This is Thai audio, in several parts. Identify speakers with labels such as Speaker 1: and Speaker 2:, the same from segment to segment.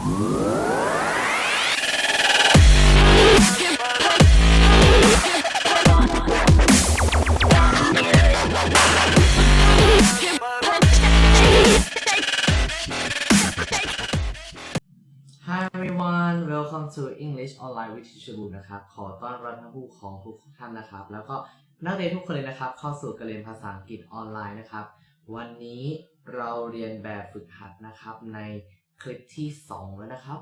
Speaker 1: Hi everyone welcome to English Online with Teacher Boom นะครับ ขอต้อนรับท่านผู้ปกครองทุกท่านนะครับ แล้วก็นักเรียนทุกคนเลยนะครับ เข้าสู่การเรียนภาษาอังกฤษออนไลน์นะครับ วันนี้เราเรียนแบบฝึกหัดนะครับใน คลิปที่ 2 แล้วนะครับ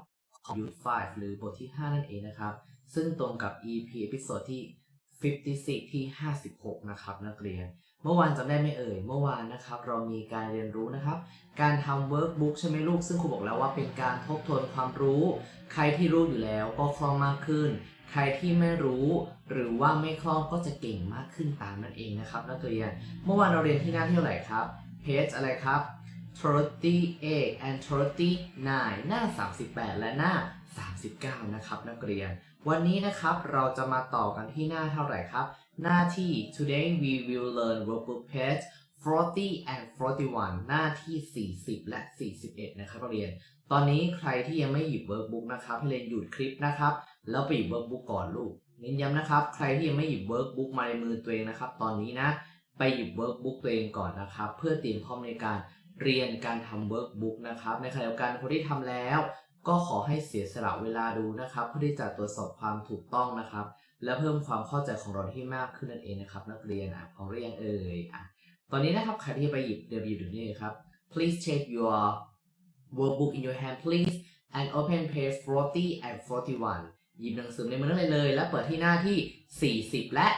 Speaker 1: ของ Youth 5หรือบทที่ 5 นั่นเองนะครับ ซึ่งตรงกับ EP เอพิโซดที่56ที่ 56 นะครับนักเรียน เมื่อวานจำได้ไหมเอ่ย เมื่อวานนะครับ เรามีการเรียนรู้นะครับ การทำเวิร์กบุ๊กใช่ไหมลูก ซึ่งครูบอกแล้วว่าเป็นการทบทวนความรู้ ใครที่รู้อยู่แล้วก็คล่องมากขึ้น ใครที่ไม่รู้ หรือว่าไม่คล่องก็จะเก่งมากขึ้นตามนั่นเองนะครับนักเรียน เมื่อวานเราเรียนที่หน้าที่เท่าไหร่ครับ page อะไรครับ 38 and 39 หน้า 38 และหน้า 39 นะครับนักเรียน วันนี้นะครับเราจะมาต่อกันที่หน้าเท่าไหร่ครับ หน้าที่ today we will learn workbook page 40 and 41 หน้าที่ 40 และ 41 นะครับนักเรียน ตอนนี้ใครที่ยังไม่หยิบเวิร์กบุ๊กนะครับให้เรียนหยุดคลิปนะครับ แล้วไปหยิบเวิร์กบุ๊กก่อนลูกเน้นย้ำนะครับ ใครที่ยังไม่หยิบเวิร์กบุ๊กมาในมือตัวเองนะครับ ตอนนี้นะ ไปหยิบเวิร์กบุ๊กตัวเองก่อนนะครับ เพื่อเตรียมพร้อมในการ เรียนการทำเวิร์กบุ๊กนะครับ ในขณะเดียวกันคนที่ทำแล้ว ก็ขอให้เสียสละเวลาดูนะครับ เพื่อที่จะตรวจสอบความถูกต้องนะครับ และเพิ่มความเข้าใจของเราที่มากขึ้นนั่นเองนะครับ นักเรียนอะพร้อมหรือยังเอ่ยอะตอนนี้นะครับใครที่ไปหยิบเดี๋ยวหยิบดูนี่ครับ please take your workbook in your hand please and open page 40 and 41หยิบหนังสือในมือนั่นเลยเลยและเปิดที่หน้าที่ 40 และ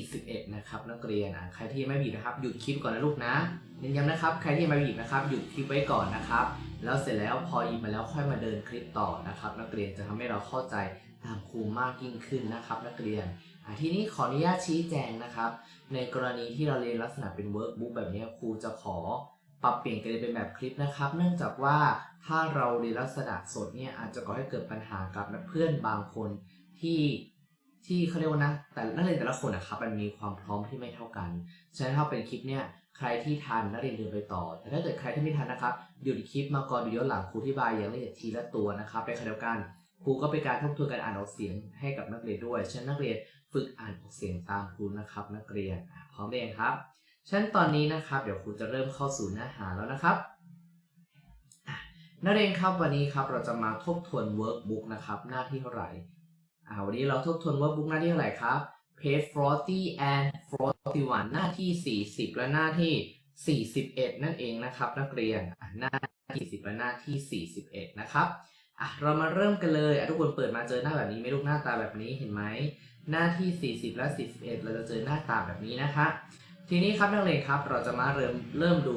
Speaker 1: 41 นะครับนักเรียนอะใครที่ไม่หยิบนะครับ หยุดคลิปก่อนนะลูกนะ เน้นย้ำนะครับ ใครที่ยังไม่หยิบนะครับ หยุดคลิปไว้ก่อนนะครับ แล้วเสร็จแล้วพอหยิบมาแล้วค่อยมาเดินคลิปต่อนะครับ นักเรียนจะทำให้เราเข้าใจตามครูมากยิ่งขึ้นนะครับ นักเรียนทีนี้ขออนุญาตชี้แจงนะครับ ในกรณีที่เราเรียนลักษณะเป็นเวิร์กบุ๊กแบบนี้ครูจะขอปรับเปลี่ยนกันเป็นแบบคลิปนะครับ เนื่องจากว่าถ้าเราเรียนลักษณะสดเนี่ยอาจจะก่อให้เกิดปัญหากับนักเพื่อนบางคนที่ที่เขาเรียกว่านะแต่นักเรียนแต่ละคนนะครับมันมีความพร้อมที่ไม่เท่ากันฉะนั้นถ้าเป็นคลิปเนี่ย ใครที่ทันนักเรียนเดินไปต่อ แต่ถ้าเกิดใครที่ไม่ทันนะครับหยุดคลิปมาก่อนดูย้อนหลังครูที่บายอย่างละเอียดทีละตัวนะครับในขณะเดียวกันครูก็เป็นการทบทวนการอ่านออกเสียงให้กับนักเรียนด้วยฉะนั้นนักเรียนฝึกอ่านออกเสียงตามครูนะครับ นักเรียนพร้อมเรียนครับฉะนั้นตอนนี้นะครับเดี๋ยวครูจะเริ่มเข้าสู่เนื้อหาแล้วนะครับนักเรียนครับวันนี้ครับเราจะมาทบทวน workbook นะครับหน้าที่เท่าไหร่วันนี้เราทบทวน workbook หน้าที่เท่าไหร่ครับ page 40 and 41 หน้าที่ 40 และหน้าที่ 41 นั่นเองนะครับนักเรียนอะหน้าที่40และหน้าที่ 41 นะครับอะเรามาเริ่มกันเลยทุกคนเปิดมาเจอหน้าแบบนี้ไหม่ลูกหน้าตาแบบนี้เห็นไหมหน้าที่ 40 และ 41 เราจะเจอหน้าตาแบบนี้นะคะทีนี้ครับนักเรียนครับเราจะมาเริ่มเริ่มดู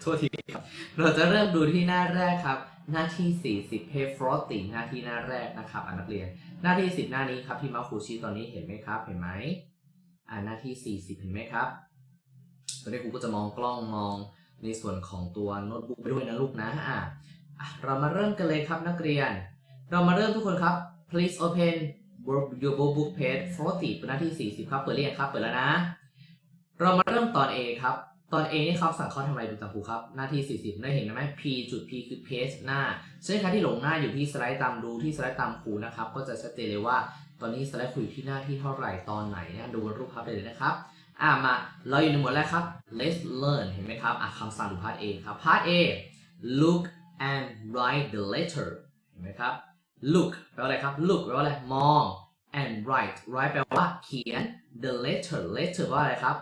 Speaker 1: โทษทีครับเราจะเริ่มดูที่หน้าแรกครับ หน้าที่ 40 page 40หน้าที่หน้าแรกนะครับนักเรียน หน้าที่10หน้านี้ครับที่มาคูชีตอนนี้เห็นไหมครับ เห็นไหมอ่าหน้าที่40เห็นไหมครับตอนนี้ครูก็จะมองกล้องมองในส่วนของตัวโน้ตบุ๊กไปด้วยนะลูกนะอะอะเรามาเริ่มกันเลยครับนักเรียน เรามาเริ่มทุกคนครับ please open your book page 40หน้าที่40ครับเปิดเรียนครับเปิดแล้วนะ เรามาเริ่มตอน A ครับ ตอน A นี่เขาสั่งข้อทำอะไรดูจากครูครับ หน้าที่ 40 ได้เห็นไหม P จุด P คือ page หน้าซึ่งใครที่หลงหน้าอยู่ที่สไลด์ตามดูที่สไลด์ตามครูนะครับ ก็จะชัดเจนเลยว่า ตอนนี้สไลด์ครูอยู่ที่หน้าที่เท่าไหร่ตอนไหนนะดูรูปภาพได้เลยนะครับอ่ามาเราอยู่ในหมวดแรกครับ let's learn เห็นไหมครับอะคำสั่งดูพาร์ท A ครับ พาร์ท A look and write the letter เห็นไหมครับ look แปลว่าอะไรครับ look แปลว่าอะไร มอง and write write แปลว่าเขียน the letter letter แปลว่าอะไรครับ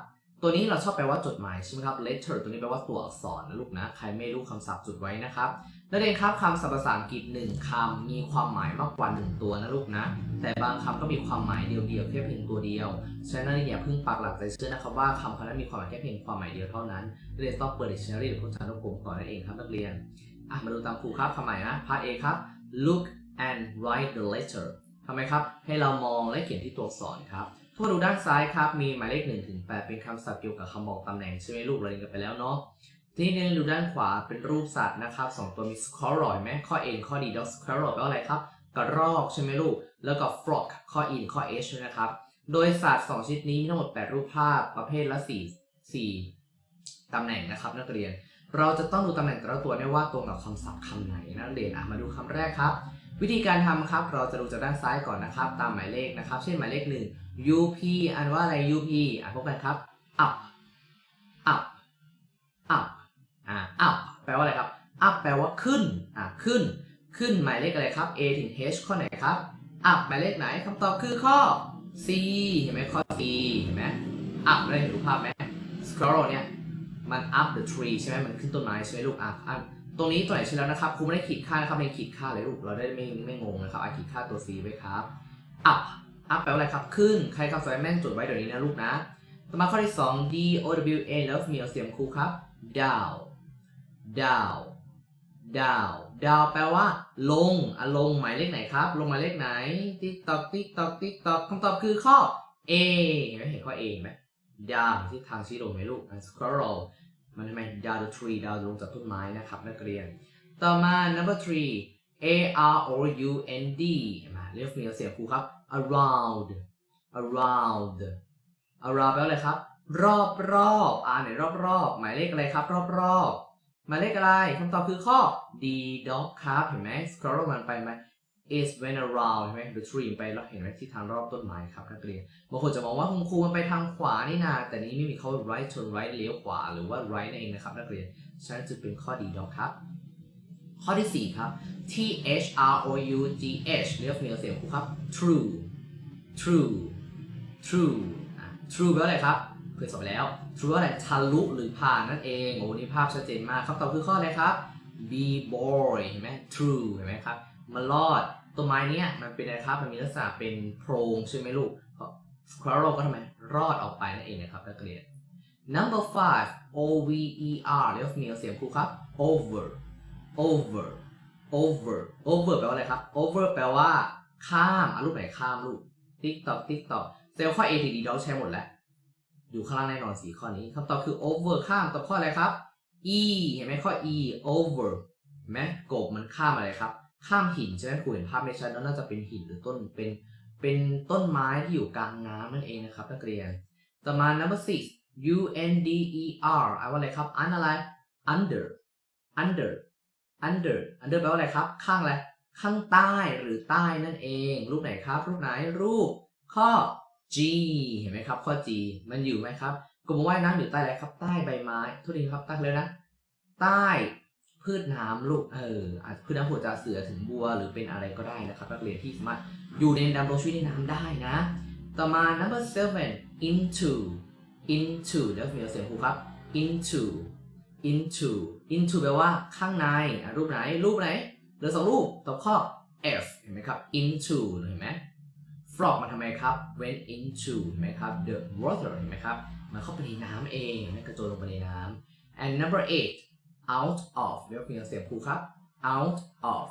Speaker 1: ตัวนี้เราชอบแปลว่าจดหมายใช่ไหมครับ letter ตัวนี้แปลว่าตัวอักษรนะลูกนะ ใครไม่รู้คำศัพท์จดไว้นะครับนักเรียนครับคำศัพท์ภาษาอังกฤษหนึ่งคำมีความหมายมากกว่าหนึ่งตัวนะลูกนะ แต่บางคำก็มีความหมายเดียวๆแค่เพียงตัวเดียว ฉะนั้นนักเรียนอย่าเพิ่งปักหลักใจเชื่อนะครับว่าคำคำนั้นมีความหมายแค่เพียงความหมายเดียวเท่านั้นนักเรียนต้องเปิด dictionary หรือพจนานุกรมก่อนนั่นเองครับนักเรียนอะมาดูตามครูครับคำใหม่นะพาร์ท A ครับ look and write the letter ทำไมครับ ให้เรามองและเขียนที่ตัวอักษรครับ ถ้าดูด้านซ้ายครับ มีหมายเลข1ถึง8เป็นคำศัพท์เกี่ยวกับคำบอกตำแหน่งใช่ไหมลูกเราเรียนกันไปแล้วเนาะทีนี้เนี่ยดูด้านขวาเป็นรูปสัตว์นะครับสองตัวมี squirrel เห็นไหมข้อ A ข้อ D แล้ว squirrel แปลว่าอะไรครับกระรอกใช่ไหมลูก แล้วก็ frog ข้อ E ข้อ H ด้วยนะครับ โดยสัตว์สองชนิดนี้มีทั้งหมด 8 รูปภาพประเภทละ 4 4ตำแหน่งนะครับนักเรียน เราจะต้องดูตำแหน่งแต่ละตัวเนี่ว่าตรงกับคำศัพท์คำไหนนักเรียนอะมาดูคำแรกครับ วิธีการทำครับ เราจะดูจากด้านซ้ายก่อนนะครับ ตามหมายเลขนะครับ เช่นหมายเลขหนึ่ง up อ่านว่าอะไร up อ่านพบกันครับ up up up อ่า up แปลว่าอะไรครับ up แปลว่าขึ้น อ่า ขึ้น ขึ้นหมายเลขอะไรครับ a ถึง h ข้อไหนครับ up หมายเลขไหนคำตอบคือข้อ c เห็นไหมข้อ c เห็นไหม up ได้เห็นรูปภาพไหม squirrel เนี่ย มัน up the tree ใช่ไหมมันขึ้นต้นไม้ใช่ไหมลูกอะอะตรงนี้ตัวไหนใช่แล้วนะครับครูไม่ได้ขีดค่านะครับเป็นขีดค่าเลยลูก เราได้ไม่ไม่งงนะครับอะขีดค่าตัว c ไว้ครับ up up แปลว่าอะไรครับขึ้น ใครคำสวยแม่นจดไว้เดี๋ยวนี้นะลูกนะ ต่อมาข้อที่ 2 d o w a love me เอาเสียงครูครับ down down down down แปลว่า ลงอะลงหมายเลขไหนครับ ลงหมายเลขไหน ติ๊กตอกติ๊กตอกติ๊กตอกคำตอบคือข้อ A เห็นไหมเห็นข้อ A ไหม down ที่ทางชี้ลงไหมลูก squirrel มันทำไม down the tree down ลงจากต้นไม้นะครับนักเรียน ต่อมา number three A R O U N D มาเรียเสียงครูครับ around around around แปลว่าอะไรครับ รอบรอบอ่าไหนรอบรอบหมายเลขอะไรครับ รอบรอบหมายเลขอะไรคำตอบคือข้อ D dog ครับเห็นไหม scroll มันไปไหม is went around เห็นไหม the tree ไปแล้วเห็นไหมที่ทางรอบต้นไม้ครับนักเรียนบางคนจะมองว่าคุณครูมันไปทางขวานี่นาแต่นี้ไม่มีเขา right turn right เลี้ยวขวาหรือว่า right นั่นเองนะครับนักเรียนฉะนั้นจึงเป็นข้อ D dog ครับ ข้อที่ 4 ครับ T H R O U G H เรียกมีเสียงครูครับ true true true true แปลว่าอะไรครับเคยสอบไปแล้ว true ว่าอะไรทะลุหรือผ่านนั่นเองโอ้นี่ภาพชัดเจนมากคำตอบคือข้ออะไรครับ B boy เห็นไหม true เห็นไหมครับมันรอดต้นไม้นี้มันเป็นอะไรครับ มันมีลักษณะเป็นโพรงใช่ไหมลูกสควอโรก็ทำไม รอดออกไปนั่นเองนะครับนักเรียน number five O V E R เรียกมีเสียงครูครับ over over over over แปลว่าอะไรครับ over แปลว่า ข้ามอะรูปไหนข้ามลูกติ๊กตอกติ๊กตอกเซลล์ข้อ A T D เราใช้หมดแล้วอยู่ข้างล่างแน่นอนสีข้อนี้คำตอบคือ over ข้ามตอบข้ออะไรครับ E เห็นไหมข้อ E over เห็นไหมกบมันข้ามอะไรครับ ข้ามหินใช่ไหมครูเห็นภาพไม่ชัดแล้วน่าจะเป็นหินหรือต้นเป็นเป็นต้นไม้ที่อยู่กลางน้ำนั่นเองนะครับนักเรียน ต่อมา number six U N D E R อ่านว่าอะไรครับ อันอะไร under under under under แปลว่าอะไรครับ ข้างอะไร ข้างใต้หรือใต้นั่นเอง รูปไหนครับ รูปไหน รูปข้อ G เห็นไหมครับ ข้อ G มันอยู่ไหมครับกบว่ายน้ำอยู่ใต้อะไรครับ ใต้ใบไม้ทุกทีครับตั้งเลยนะ ใต้พืชน้ำลูก เออ อาจพืชน้ำหัวจะเสือถึงบัวหรือเป็นอะไรก็ได้นะครับนักเรียนที่สามารถอยู่ในดำรงชีวิตในน้ำได้นะ ต่อมา number seven into into เดี๋ยวมีเสียงครูครับ into into into แปลว่าข้างในรูปไหน รูปไหนเหลือสองรูปตอบข้อ F เห็นไหมครับ into เห็นไหม frog มันทำไมครับ went into เห็นไหมครับ the water เห็นไหมครับ มันเข้าไปในน้ำเองเห็นกระโจนลงไปในน้ำ and number eight out of เรียกมีเสียงครูครับ out of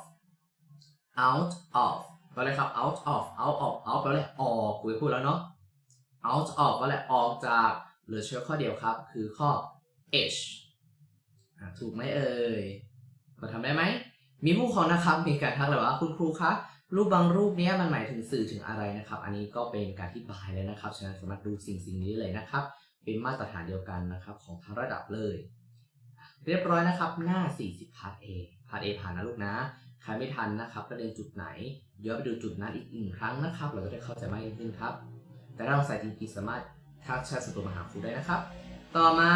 Speaker 1: out of แปลว่าอะไรครับ out of out of out แปลว่าออกคุยพูดแล้วเนาะ out of ว่าอะไรออกจากเหลือเชื้อข้อเดียวครับ คือข้อ h ถูกไหมเอ่ยก็ทำได้ไหม มีผู้ครองนะครับมีการทักเลยว่าคุณครูคะรูปบางรูปเนี้ยมันหมายถึงสื่อถึงอะไรนะครับ อันนี้ก็เป็นการที่บายแล้วนะครับฉะนั้นสามารถดูสิ่งสิ่งนี้เลยนะครับ เป็นมาตรฐานเดียวกันนะครับของทั้งระดับเลย เรียบร้อยนะครับ หน้า 40พาร์ท A พาร์ท A ผ่านนะลูกนะใครไม่ทันนะครับก็เรียนจุดไหนย้อนไปดูจุดนั้นอีกหนึ่งครั้งนะครับ เราก็จะเข้าใจมากยิ่งขึ้นครับ แต่ถ้าเราใส่จริงๆสามารถทักแชทส่วนตัวมาหาครูได้นะครับ ต่อมา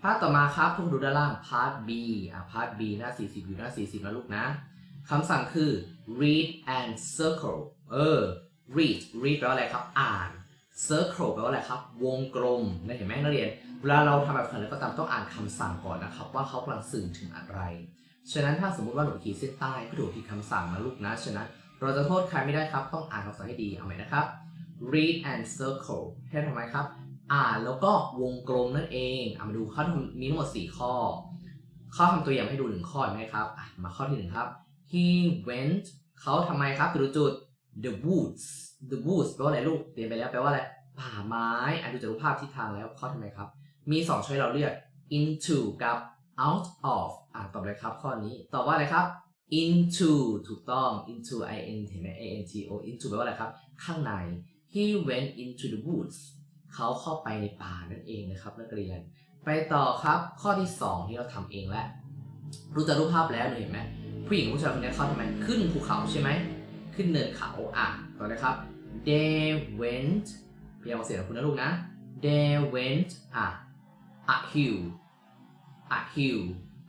Speaker 1: พาร์ทต่อมาครับทุกดูด้านล่างพาร์ท B อะพาร์ท B หน้า 40 อยู่หน้า 40นะลูกนะคำสั่งคือ read and circle เออ read read แปลว่าอะไรครับ อ่าน circle แปลว่าอะไรครับ วงกลมนะเห็นไหมนักเรียน เวลาเราทำแบบไหนก็ตามต้องอ่านคำสั่งก่อนนะครับ ว่าเขากำลังสื่อถึงอะไร ฉะนั้นถ้าสมมติว่าหนูขีดเส้นใต้ก็ถูกผิดคำสั่งนะลูกนะ ฉะนั้นเราจะโทษใครไม่ได้ครับ ต้องอ่านคำสั่งให้ดี เอาไหมนะครับ read and circle ให้ทำไมครับ อ่า แล้วก็วงกลมนั่นเองเอามาดูข้อมีทั้งหมด 4 ข้อ ข้อทำตัวอย่างให้ดูหนึ่งข้อไหมครับมาข้อที่หนึ่งครับ he went เขาทำไมครับจุดจุด the woods the woods แปลว่าอะไรลูกเรียนไปแล้วแปลว่าอะไรป่าไม้อะดูจากรูปภาพทิศทางแล้วข้อทำไมครับ มี 2 ช้อยเราเรียก into กับ out of อะตอบเลยครับข้อนี้ตอบว่าอะไรครับ into ถูกต้อง into i n เห็นไหม a n t o into แปลว่าอะไรครับ ข้างใน he went into the woods เขาเข้าไปในป่านั่นเองนะครับ นักเรียน ไปต่อครับข้อที่ 2 ที่เราทำเองแล้วรู้จักรูปภาพแล้วหนูเห็นไหมผู้หญิงผู้ชายคนนี้เขาทำไมขึ้นภูเขาใช่ไหมขึ้นเนินเขาอะต่อนะครับ they went พยายามออกเสียงคุณนะลูกนะ they went อะ a hill a hill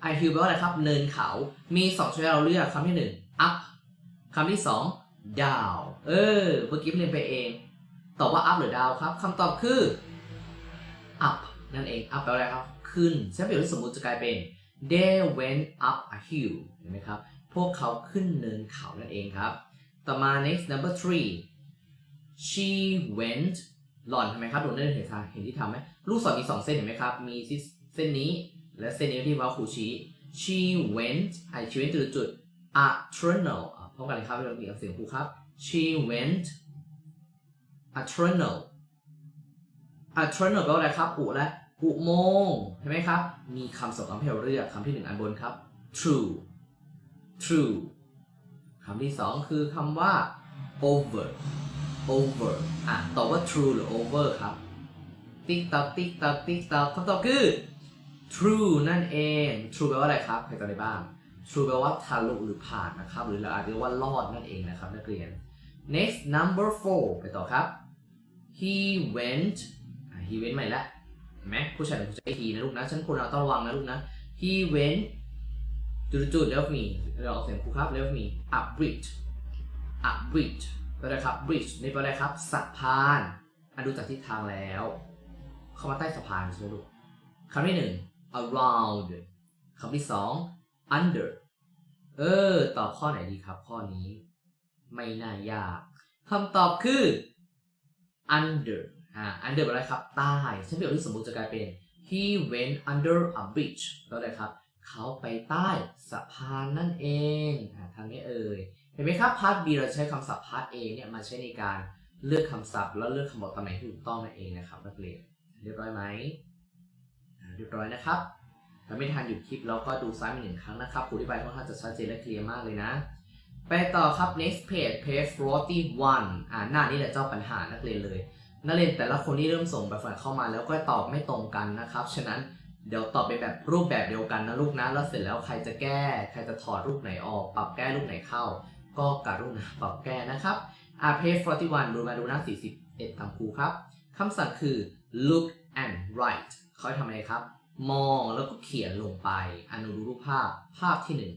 Speaker 1: a hill แปลว่าอะไรครับ เนินเขา มีสองช้อยเราเลือกคำที่หนึ่ง up คำที่สอง down เออ เมื่อกี้เรียนไปเอง ตอบว่า up หรือ down ครับคำตอบคือ up นั่นเอง up แปลว่าอะไรครับ ขึ้นใช้ประโยชน์ที่สมมติจะกลายเป็น they went up a hill เห็นไหมครับ พวกเขาขึ้นเนินเขานั่นเองครับ ต่อมา next number three she went หล่อนทำไมครับโดนได้เห็นทางเห็นที่ทำไหมลูกศรมีสองเส้นเห็นไหมครับ มีเส้นนี้และเส้นนี้ที่ว่าครูชี้ she went ไอ she went จุดจุด a tunnel พร้อมกันเลยครับเรามีเสียงครูครับ she went a tunnel a tunnel แปลว่าอะไรครับ อุและอุโมงค์เห็นไหมครับ มีคำสองคำให้เราเลือกคำที่หนึ่งอันบนครับ true true คำที่สองคือคำว่า over over อะตอบว่า true หรือ over ครับ ติ๊กตอกติ๊กตอกติ๊กตอกคำตอบคือ true นั่นเอง true แปลว่าอะไรครับใครจำได้บ้าง true แปลว่าทะลุหรือผ่านนะครับ หรือเราอาจจะเรียกว่ารอดนั่นเองนะครับนักเรียน next number four ไปต่อครับ he went he went ใหม่ละเห็นไหมผู้ชายต้องใช้ he นะลูกนะฉันควรเราต้องระวังนะลูกนะ he went จุดๆ left me เราออกเสียงครูครับ left me up bridge up bridge แปลว่าอะไรครับ bridge นี่แปลว่าอะไรครับสะพานอันดูจากทิศทางแล้ว เข้ามาใต้สะพานใช่ไหมลูกคำที่หนึ่ง around คำที่สอง under เออ ตอบข้อไหนดีครับข้อนี้ ไม่น่ายากคำตอบคือ under อ่า under แปลว่าอะไรครับ ใต้ฉันประโยคที่สมมติจะกลายเป็น he went under a bridge แล้วอะไรครับ เขาไปใต้สะพานนั่นเองอ่าทางนี้เอ่ย เห็นไหมครับพาร์ท B เราใช้คำศัพท์พาร์ท A เนี่ยมาใช้ในการเลือกคำศัพท์ แล้วเลือกคำบอกตำแหน่งที่ถูกต้องนั่นเองนะครับนักเรียน เรียบร้อยไหมเรียบร้อยนะครับถ้าไม่ทันหยุดคลิปเราก็ดูซ้ายมาหนึ่งครั้งนะครับครูอธิบายค่อนข้างจะชัดเจนและเคลียร์มากเลยนะ ไปต่อครับ next page page 41อ่าหน้านี้แหละเจ้าปัญหานักเรียนเลย นักเรียนแต่ละคนที่เริ่มส่งแบบฝันเข้ามาแล้วก็ตอบไม่ตรงกันนะครับ ฉะนั้นเดี๋ยวตอบเป็นแบบรูปแบบเดียวกันนะลูกนะ แล้วเสร็จแล้วใครจะแก้ ใครจะถอดรูปไหนออก ปรับแก้รูปไหนเข้า ก็กรุณาปรับแก้นะครับอ่า page 41ดูมาดูหน้า 41ตามครูครับคำสั่งคือ look and write เขาทำอะไรครับ มองแล้วก็เขียนลงไปอนุดูรูปภาพภาพที่หนึ่ง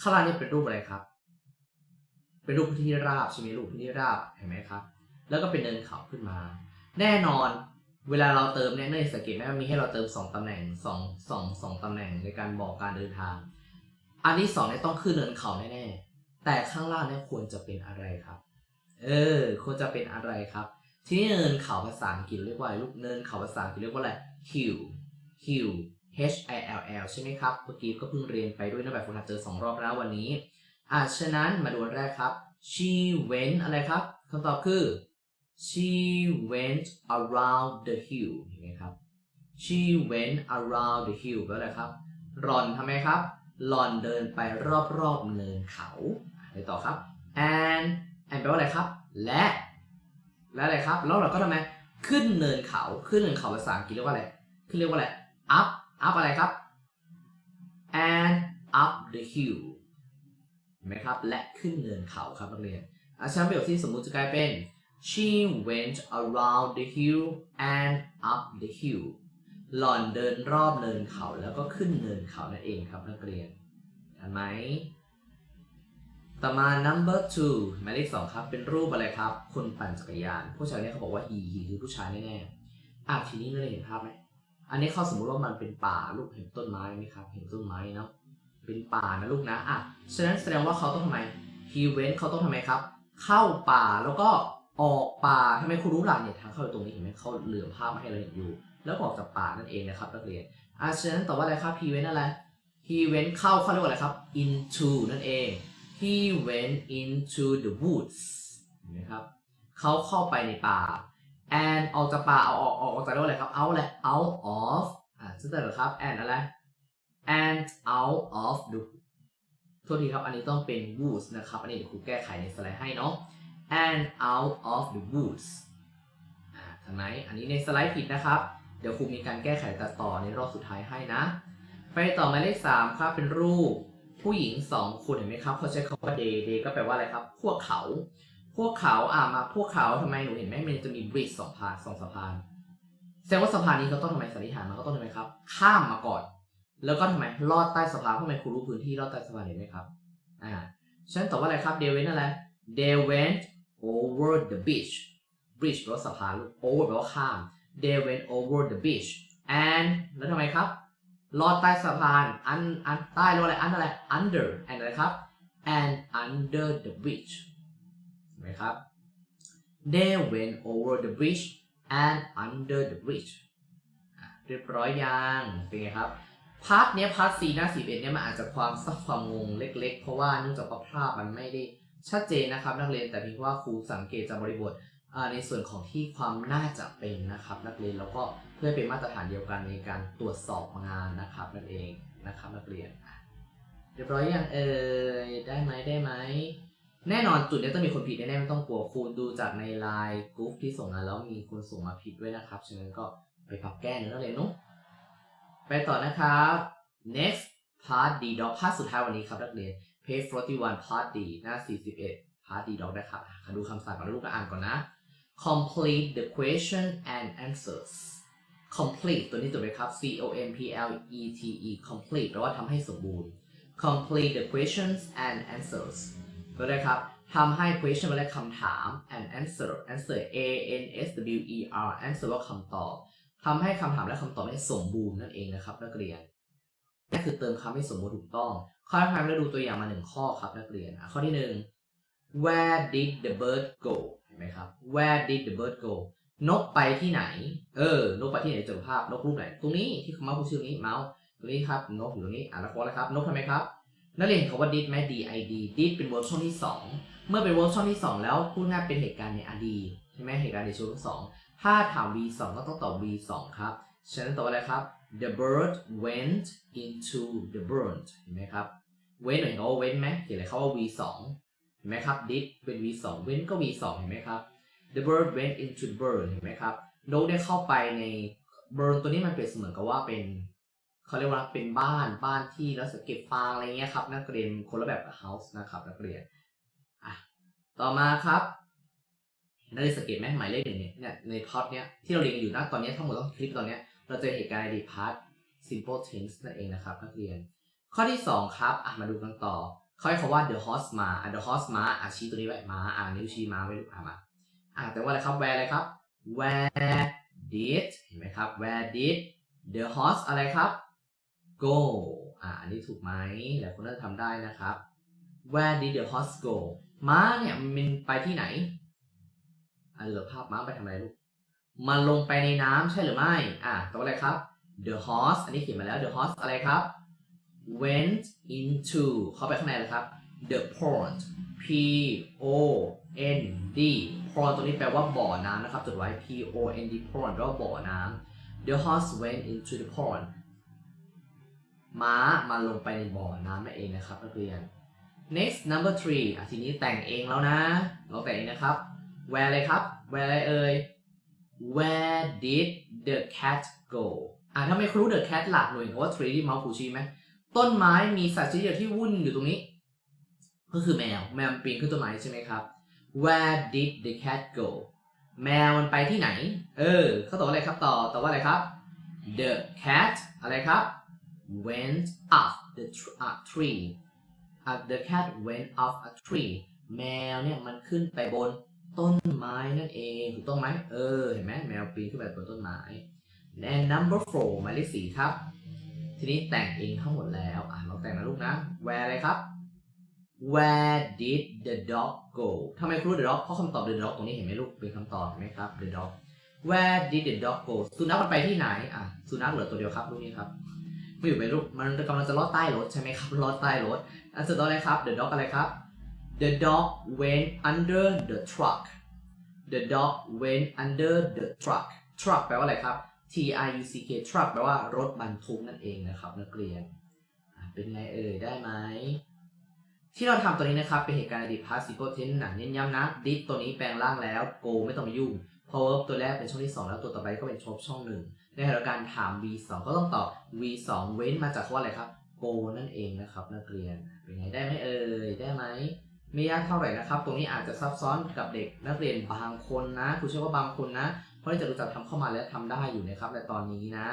Speaker 1: ข้างล่างนี่เป็นรูปอะไรครับ เป็นรูปพื้นที่ราบใช่ไหมรูปพื้นที่ราบเห็นไหมครับ แล้วก็เป็นเนินเขาขึ้นมา แน่นอนเวลาเราเติมเนี่ยเนื่องสังเกตไหมว่ามีให้เราเติมสองตำแหน่งสองสองสองตำแหน่งในการบอกการเดินทาง อันที่สองเนี่ยต้องขึ้นเนินเขาแน่ๆแต่ข้างล่างเนี่ยควรจะเป็นอะไรครับ เออควรจะเป็นอะไรครับ ทีนี้เนินเขาภาษาอังกฤษเรียกว่าอะไรลูกเนินเขาภาษาอังกฤษเรียกว่าอะไร hill hill h i l l ใช่ไหมครับ เมื่อกี้ก็เพิ่งเรียนไปด้วยนะแบบฝึกหัดเจอสองรอบแล้ววันนี้ อะฉะนั้นมาดูอันแรกครับ she went อะไรครับคำตอบคือ she went around the hill เห็นไหมครับ she went around the hill แปลว่าอะไรครับหล่อนทำไมครับหล่อนเดินไปรอบๆเนินเขาไปต่อครับ and and แปลว่าอะไรครับ และ และอะไรครับ แล้วเราก็ทำไมขึ้นเนินเขา ขึ้นเนินเขาภาษาอังกฤษเรียกว่าอะไร ขึ้นเรียกว่าอะไร up up อะไรครับ and up the hill ห็นไหมครับ และขึ้นเนินเขาครับนักเรียนอาชาประโยคที่สมมุติจะกลายเป็น she went around the hill and up the hill หล่อนเดินรอบเนินเขาแล้วก็ขึ้นเนินเขานั่นเองครับนักเรียนเห็นไหมต่อมา number two หมายเลขสองครับ เป็นรูปอะไรครับ คนปั่นจักรยาน ผู้ชายเนี่ยเขาบอกว่า he คือผู้ชายแน่ๆอะทีนี้เราเห็นภาพไหมอันนี้เขาสมมุติว่ามันเป็นป่าลูกเห็นต้นไม้ไหมครับ เห็นต้นไม้เนาะ เป็นป่านะลูกนะอะฉะนั้นแสดงว่าเขาต้องทำไม he went เขาต้องทำไมครับ เข้าป่าแล้วก็ออกป่าทำไมครูรู้หลักเนี่ยทางเข้าอยู่ตรงนี้เห็นไหมเขาเหลือภาพมาให้เราเห็นอยู่ แล้วออกจากป่านั่นเองนะครับนักเรียนอะฉะนั้นต่อว่าอะไรครับ he went อะไร he went เข้าเขาเรียกว่าอะไรครับ into นั่นเอง he went into the woods เห็นไหมครับเขาเข้าไปในป่า and ออกจากป่าเอาออกออกจากเรียกว่าอะไรครับ out อะไร out of อ่าซึ่งแต่เหรอครับ and อะไร and out of the โทษทีครับ อันนี้ต้องเป็น woods นะครับ อันนี้เดี๋ยวครูแก้ไขในสไลด์ให้เนาะ and out of the woods อ่าทำไมอันนี้ในสไลด์ผิดนะครับในดี๋ยวครูมีการแก้ไขตัดต่อในรอบสุดท้ายให้นะ ไปต่อหมายเลขสามครับ เป็นรูปผู้หญิงสองคนเห็นไหมครับเขาใช้คำว่า they they ก็แปลว่าอะไรครับ พวกเขา พวกเขา อ่ามาพวกเขาทำไมหนูเห็นไหมมันจะมี bridge สองพานสองสะพาน แสดงว่าสะพานนี้เขาต้องทำไมสันนิษฐานมาเขาต้องทำไมครับ ข้ามมาก่อน แล้วก็ทำไมลอดใต้สะพานเพราะทำไมครูรู้พื้นที่ลอดใต้สะพานเห็นไหมครับอ่าฉันตอบว่าอะไรครับ they went อะไร they went over the beach bridge แปลว่าสะพาน over แปลว่าข้าม they went over the beach and แล้วทำไมครับ ลอดใต้สะพานอันอันใต้เรียกว่าอะไรอันอะไร under and อะไรครับ and under the bridge เห็นไหมครับ they went over the bridge and under the bridge เรียบร้อยยังเป็นไงครับ พาร์ทเนี้ยพาร์ทซีหน้าสีเอ็ดเนี่ยมันอาจจะความซับความงงเล็ก ๆ เพราะว่าเนื่องจากภาพมันไม่ได้ชัดเจนนะครับ นักเรียนแต่เพียงว่าครูสังเกตจากบริบทในส่วนของที่ความน่าจะเป็นนะครับ นักเรียนแล้วก็เพื่อเป็นมาตรฐานเดียวกันในการตรวจสอบงานนะครับนั่นเองนะครับนักเรียนเรียบร้อยยังเอ่ยได้ไหมได้ไหมแน่นอนจุดนี้ต้องมีคนผิดแน่ๆไม่ต้องกลัวครูดูจากในไลน์กรุ๊ปที่ส่งมาแล้วมีคนส่งมาผิดด้วยนะครับฉะนั้นก็ไปปรับแก้เนื้อเรียนเนุ๊ ไปต่อนะครับ next part D dog ภาคสุดท้ายวันนี้ครับนักเรียน page 41 part D หน้า 41 part D dog นะครับอะดูคำสั่งก่อนแล้วลูกก็อ่านก่อนนะ complete the question and answers complete ตัวนี้ตัวไหมครับ C O M P L E T E complete แปลว่าทำให้สมบูรณ์ complete the questions and answers ก็ได้ครับทำให้ question มาแลวคำถาม and answer answer A N S W E R answer ว่าคำตอบ ทำให้คำถามและคำตอบให้สมบูรณ์นั่นเองนะครับนักเรียนนั่นคือเติมคำให้สมบูรณ์ถูกต้อง ข้อที่แล้ดูตัวอย่างมาหนึ่งข้อครับนักเรียนข้อที่หนึ่ง where did the bird go เห็นไหมครับ where did the bird go นกไปที่ไหน เออ นกไปที่ไหนจอภาพ นกรูปไหน ตรงนี้ที่เมาส์ผู้ชื่อนี้เมาส์ตรงนี้ครับ นกอยู่ตรงนี้ อะแล้วก็อะไรครับ นกทำไมครับ นักเรียนเห็นคำว่า did ไหม did did เป็น verb ช่องที่สองเมื่อเป็น verb ช่องที่สองแล้วพูดง่ายเป็นเหตุการณ์ในอดีตใช่ไหมเหตุการณ์ในช่วงที่สอง ถ้าถาม V2 ก็ต้องตอบ V2 ครับ ฉะนั้นตอบอะไรครับ the bird went into the burn เห็นไหมครับ went เห็นเขาว่า went ไหมเขียนอะไรเขาว่า V2 เห็นไหมครับ did เป็น V2 went ก็ V2 เห็นไหมครับ the bird went into the burn เห็นไหมครับนกได้เข้าไปใน burn ตัวนี้มันเป็นเสมือนกับว่าเป็นเขาเรียกว่าเป็นบ้านบ้านที่แล้วเก็บฟางอะไรเงี้ยครับ นักเรียนคนละแบบกับ house นะครับนักเรียนอะต่อมาครับ นักเรียนสังเกตไหมหมายเลขหนึ่งเนี่ย ในพอดเนี้ยที่เราเรียนอยู่นะตอนนี้ทั้งหมดต้องคลิปตอนเนี้ยเราจอเหตุการณ์ในพาร์ท simple tense นั่นเองนะครับนักเรียน ข้อที่สองครับอะมาดูกันต่อเขาให้คำว่า the horse มาอะ the horse มาอะชี้ตัวนี้ไว้มาอะนิ้วชี้มาไว้ลูกอะมาอะแต่ว่าอะไรครับ where อะไรครับ where did เห็นไหมครับ where did the horse อะไรครับ go อะอันนี้ถูกไหมหลายคนน่าจะทำได้นะครับ where did the horse go ม้าเนี่ยมันไปที่ไหน อะเหลือภาพม้าไปทำอะไรลูกมันลงไปในน้ำใช่หรือไม่ อะตัวอะไรครับ the horse อันนี้เขียนมาแล้ว the horse อะไรครับ went into เข้าไปข้างในเลยครับ the pond p o n d pond ตัวนี้แปลว่าบ่อน้ำนะครับจดไว้ p o n d pond แปลว่าบ่อน้ำ the horse went into the pond ม้ามันลงไปในบ่อน้ำนั่นเองนะครับนักเรียน next number three อะทีนี้แต่งเองแล้วนะเราแต่งเองนะครับ where อะไรครับ where อะไรเอ่ย where did the cat go อะถ้าไม่รู้ the cat หลักหน่วยว่า tree ที่เมาส์คูชีไหมต้นไม้มีสัตว์ชนิดเดียวที่วุ่นอยู่ตรงนี้ ก็คือแมว แมวปีนขึ้นต้นไม้ใช่ไหมครับ where did the cat go แมวมันไปที่ไหน เออเขาตอบอะไรครับต่อตอบว่าอะไรครับ the cat อะไรครับ went up the tr- uh, tree uh, the cat went up a tree แมวเนี่ยมันขึ้นไปบน ต้นไม้นั่นเองถูกต้องไหมเออเห็นไหมแมวปีนขึ้นไปบนต้นไม้ and number four หมายเลขสี่ครับ ทีนี้แต่งเองทั้งหมดแล้วอะเราแต่งนะลูกนะ where อะไรครับ where did the dog go ทำไมครู the dog เพราะคำตอบ the dog ตรงนี้เห็นไหมลูกเป็นคำตอบเห็นไหมครับ the dog where did the dog go สุนัขมันไปที่ไหนอะสุนัขเหลือตัวเดียวครับลูกนี้ครับไม่อยู่ในรูปมันกำลังจะลอดใต้รถใช่ไหมครับลอดใต้รถอันสุดท้ายอะไรครับ the dog อะไรครับ the dog went under the truck the dog went under the truck truck แปลว่าอะไรครับ T R U C K truck แปลว่ารถบรรทุกนั่นเองนะครับนักเรียน เป็นไงเอ่ยได้ไหมที่เราทำตัวนี้นะครับ เป็นเหตุการณ์อดีต past simple tense หนักเน้นย้ำนะ did ตัวนี้แปลงร่างแล้ว go ไม่ต้องมายุ่งพอ verb ตัวแรกเป็นช่องที่ 2 แล้วตัวต่อไปก็เป็นช่องช่องหนึ่งในขณะเดียวกันถาม V2 ก็ต้องตอบ V2 เว้นมาจากว่าอะไรครับ go นั่นเองนะครับนักเรียนเป็นไงได้ไหมเอ่ยได้ไหม ไม่ยากเท่าไหร่นะครับ ตรงนี้อาจจะซับซ้อนกับเด็กนักเรียนบางคนนะครูเชื่อว่าบางคนนะ เพราะที่จะรู้จักทำเข้ามาแล้วทำได้อยู่นะครับในตอนนี้นะ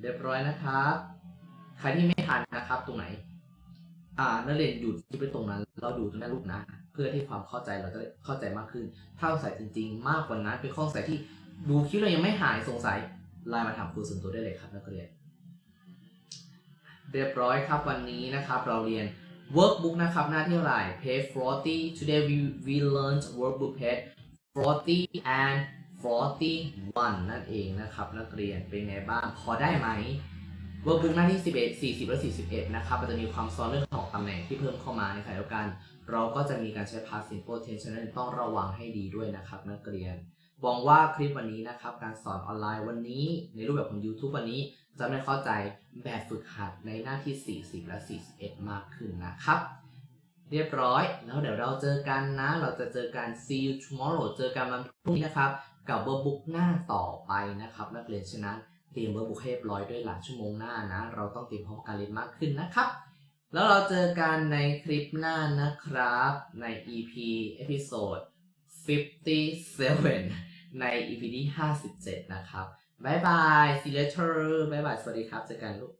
Speaker 1: เรียบร้อยนะครับ ใครที่ไม่ทันนะครับ ตรงไหน อ่า นักเรียนหยุดที่ไปตรงนั้น เราดูตรงนั้นลูกนะ เพื่อที่ความเข้าใจเราจะเข้าใจมากขึ้น ถ้าสงสัยจริง ๆ มากกว่านั้น เป็นข้อสงสัยที่ดูคลิปเรายังไม่หายสงสัยไลน์มาถามครูส่วนตัวได้เลยครับนักเรียน เรียบร้อยครับวันนี้นะครับ เราเรียน workbook นะครับหน้าที่เท่าไหร่ page 40 today we we learned workbook page 40 and 41 นั่นเองนะครับ นักเรียนเป็นไงบ้าง พอได้ไหม workbook หน้าที่ 11 40 และ 41 นะครับมันจะมีความซ้อนเรื่องของตำแหน่งที่เพิ่มเข้ามาในขณะเดียวกัน เราก็จะมีการใช้ past simple tense ฉะนั้นต้องระวังให้ดีด้วยนะครับ นักเรียน หวังว่าคลิปวันนี้นะครับ การสอนออนไลน์วันนี้ ในรูปแบบของ YouTube วันนี้ จะไม่เข้าใจแบบฝึกหัดในหน้าที่ 40 และ 41 มากขึ้นนะครับ เรียบร้อย แล้วเดี๋ยวเราเจอกันนะ เราจะเจอกัน see you tomorrow เจอกันวันพรุ่งนี้นะครับ กับเบอร์บุ๊กหน้าต่อไปนะครับ นักเรียนฉะนั้นเตรียมเบอร์บุ๊กให้เรียบร้อยด้วยหลังชั่วโมงหน้านะ เราต้องเตรียมพร้อมการเรียนมากขึ้นนะครับแล้วเราเจอกันในคลิปหน้านะครับใน EP เอพิโซด57 ใน EP ที่ 57 นะครับบายบาย see you later บายบาย สวัสดีครับ เจอกันลูก